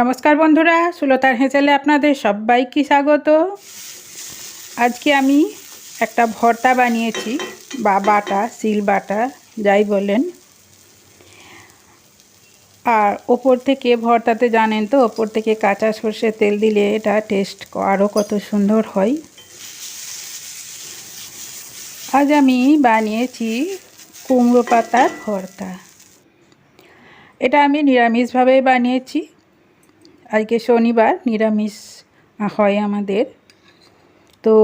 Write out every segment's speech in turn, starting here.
নমস্কার বন্ধুরা, সুলতার হেঁচেলে আপনাদের সবাইকে স্বাগত। আজকে আমি একটা ভর্তা বানিয়েছি, বা বাটা সিল বাটা, যাই বলেন। আর ওপর থেকে ভর্তাতে জানেন তো, ওপর থেকে কাঁচা সর্ষে তেল দিলে এটা টেস্ট আরও কত সুন্দর হয়। আজ আমি বানিয়েছি কুমড়ো পাতার ভর্তা। এটা আমি নিরামিষভাবেই বানিয়েছি। আজকে শনিবার, নিরামিষ হয় আমাদের। তো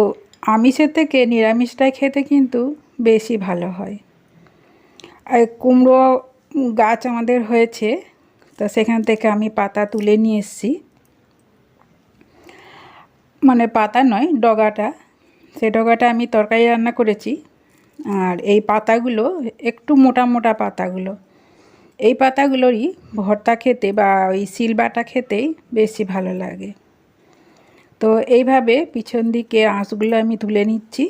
আমিষের থেকে নিরামিষটাই খেতে কিন্তু বেশি ভালো হয়। আর কুমড়ো গাছ আমাদের হয়েছে, তো সেখান থেকে আমি পাতা তুলে নিয়ে এসেছি। মানে পাতা নয়, ডগাটা। সে ডগাটা আমি তরকারি রান্না করেছি। আর এই পাতাগুলো একটু মোটা মোটা পাতাগুলো। এই পাতাগুলোরই ভর্তা খেতে বা ওই শিলবাটা খেতেই বেশি ভালো লাগে। তো এইভাবে পিছন দিকে আঁশগুলো আমি তুলে নিচ্ছি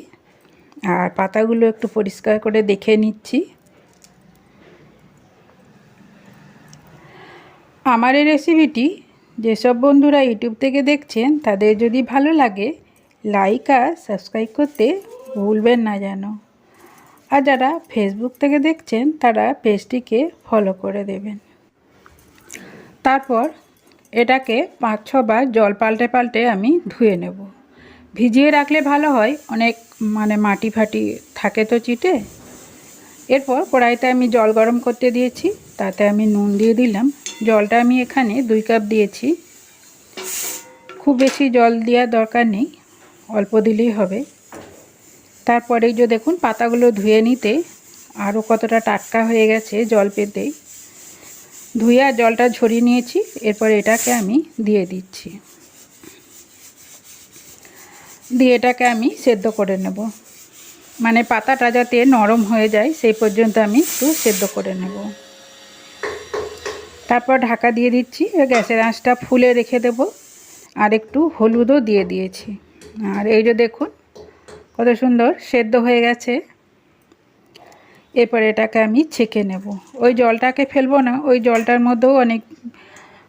আর পাতাগুলো একটু পরিষ্কার করে দেখে নিচ্ছি। আমার এই রেসিপিটি যেসব বন্ধুরা ইউটিউব থেকে দেখছেন, তাদের যদি ভালো লাগে, লাইক আর সাবস্ক্রাইব করতে ভুলবেন না যেন। আর যারা ফেসবুক থেকে দেখছেন, তারা পেজটিকে ফলো করে দেবেন। তারপর এটাকে পাঁচ ছবার জল পাল্টে পাল্টে আমি ধুয়ে নেব। ভিজিয়ে রাখলে ভালো হয়, অনেক মানে মাটি ফাটি থাকে তো চিটে। এরপর কড়াইতে আমি জল গরম করতে দিয়েছি, তাতে আমি নুন দিয়ে দিলাম। জলটা আমি এখানে দুই কাপ দিয়েছি। খুব বেশি জল দেওয়ার দরকার নেই, অল্প দিলেই হবে। তারপরেই যে দেখুন পাতাগুলো ধুয়ে নিতে আরও কতটা টাটকা হয়ে গেছে জল পেতেই ধুয়ে আর জলটা ঝরিয়ে নিয়েছি, এরপর এটাকে আমি দিয়ে দিচ্ছি। দিয়ে এটাকে আমি সেদ্ধ করে নেব। মানে পাতাটা যাতে নরম হয়ে যায়, সেই পর্যন্ত আমি একটু সেদ্ধ করে নেব। তারপর ঢাকা দিয়ে দিচ্ছি, গ্যাসের আঁচটা ফুলে রেখে দেব। আর একটু হলুদও দিয়ে দিয়েছি। আর এই যে দেখুন কত সুন্দর, সেদ্ধ হয়ে গেছে। এরপর এটাকে আমি ছেঁকে নেব। ওই জলটাকে ফেলব না, ওই জলটার মধ্যেও অনেক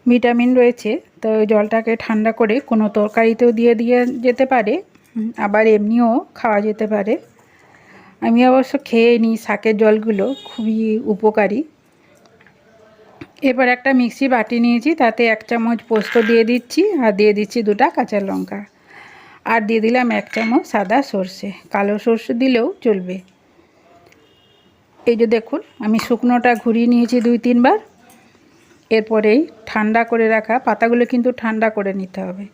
ভিটামিন রয়েছে। তো ওই জলটাকে ঠান্ডা করে কোনো তরকারিতেও দিয়ে দিয়ে যেতে পারে আবার এমনিও খাওয়া যেতে পারে। আমি অবশ্য খেয়ে নিই শাকের জলগুলো, খুবই উপকারী। এবার একটা মিক্সি বাটি নিয়েছি, তাতে এক চামচ পোস্ত দিয়ে দিচ্ছি, আর দিয়ে দিচ্ছি দুটা কাঁচা লঙ্কা। আর দিয়ে দিলাম এক চামচ সাদা সর্ষে। কালো সর্ষে দিলেও চলবে। এই যে দেখুন, আমি শুকনোটা ঘুরিয়ে নিয়েছি দুই, তিনবার। এরপরেই ঠান্ডা করে রাখা পাতাগুলো কিন্তু ঠান্ডা করে নিতে হবে।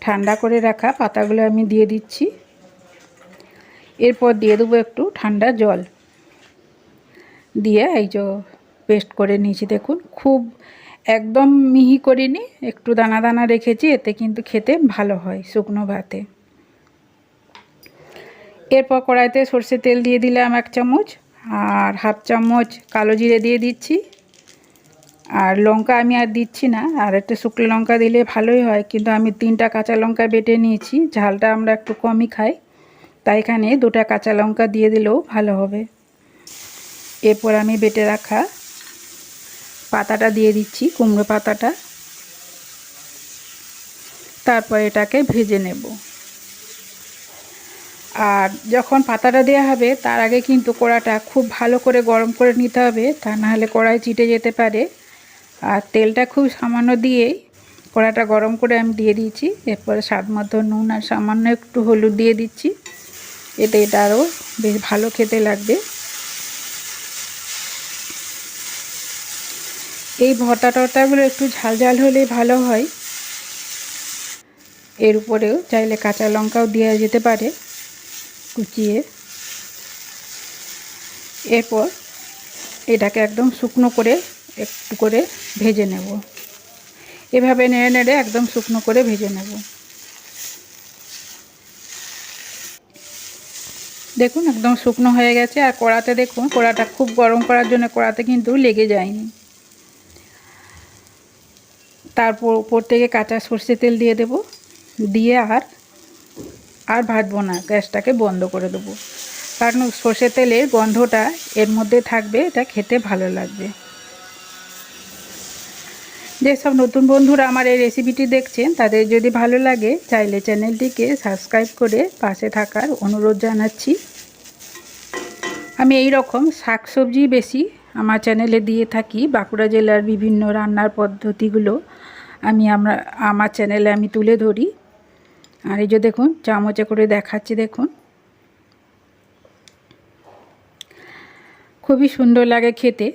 ঠান্ডা করে রাখা পাতাগুলো আমি দিয়ে দিচ্ছি। এরপর দিয়ে দেবো একটু ঠান্ডা জল। দিয়ে এই যে পেস্ট করে নিয়েছি, দেখুন, খুব একদম মিহি করিনি, একটু দানা দানা রেখেছি, এতে কিন্তু খেতে ভালো হয় শুকনো ভাতে। এরপর কড়াইতে সর্ষে তেল দিয়ে দিলাম এক চামচ, আর হাফ চামচ কালো জিরে দিয়ে দিচ্ছি। আর লঙ্কা আমি আর দিচ্ছি না, আর একটা শুকনো লঙ্কা দিলে ভালোই হয়, কিন্তু আমি তিনটা কাঁচা লঙ্কা বেটে নিয়েছি, ঝালটা আমরা একটু কমই খাই, তাই এখানে দুটা কাঁচা লঙ্কা দিয়ে দিলেও ভালো হবে। এরপর আমি বেটে রাখা পাতাটা দিয়ে দিচ্ছি, কুমড়ো পাতাটা। তারপর এটাকে ভেজে নেব। আর যখন পাতাটা দেওয়া হবে, তার আগে কিন্তু কড়াটা খুব ভালো করে গরম করে নিতে হবে, তা নাহলে কড়াই চিটে যেতে পারে। আর তেলটা খুব সামান্য দিয়েই কড়াটা গরম করে আমি দিয়ে দিয়েছি। এরপরে স্বাদ মতো নুন আর সামান্য একটু হলুদ দিয়ে দিচ্ছি। এতে এটা আরও বেশ ভালো খেতে লাগবে। এই ভর্তা টর্তাগুলো একটু ঝাল ঝাল হলেই ভালো হয়। এর উপরেও চাইলে কাঁচা লঙ্কাও দেওয়া যেতে পারে কুচিয়ে। এরপর এটাকে একদম শুকনো করে একটু করে ভেজে নেব। এভাবে নেড়ে নেড়ে একদম শুকনো করে ভেজে নেব। দেখুন একদম শুকনো হয়ে গেছে। আর কড়াতে দেখুন, কড়াটা খুব গরম করার জন্য কড়াতে কিন্তু লেগে যায়নি। তারপর উপর থেকে কাঁচা সর্ষে তেল দিয়ে দেব। দিয়ে আর আর ভাজবো না, গ্যাসটাকে বন্ধ করে দেবো। কারণ সর্ষে তেলের গন্ধটা এর মধ্যে থাকবে, এটা খেতে ভালো লাগবে। যেসব নতুন বন্ধুরা আমার এই রেসিপিটি দেখছেন, তাদের যদি ভালো লাগে, চাইলে চ্যানেলটিকে সাবস্ক্রাইব করে পাশে থাকার অনুরোধ জানাচ্ছি। আমি এই রকম শাকসবজি বেশি আমার চ্যানেলে দিয়ে থাকি। বাঁকুড়া জেলার বিভিন্ন রান্নার পদ্ধতিগুলো আমি আমরা, আমার চ্যানেলে আমি তুলে ধরি। আর এই যে দেখুন, চামচে করে দেখাচ্ছি, দেখুন। খুবই সুন্দর লাগে খেতে।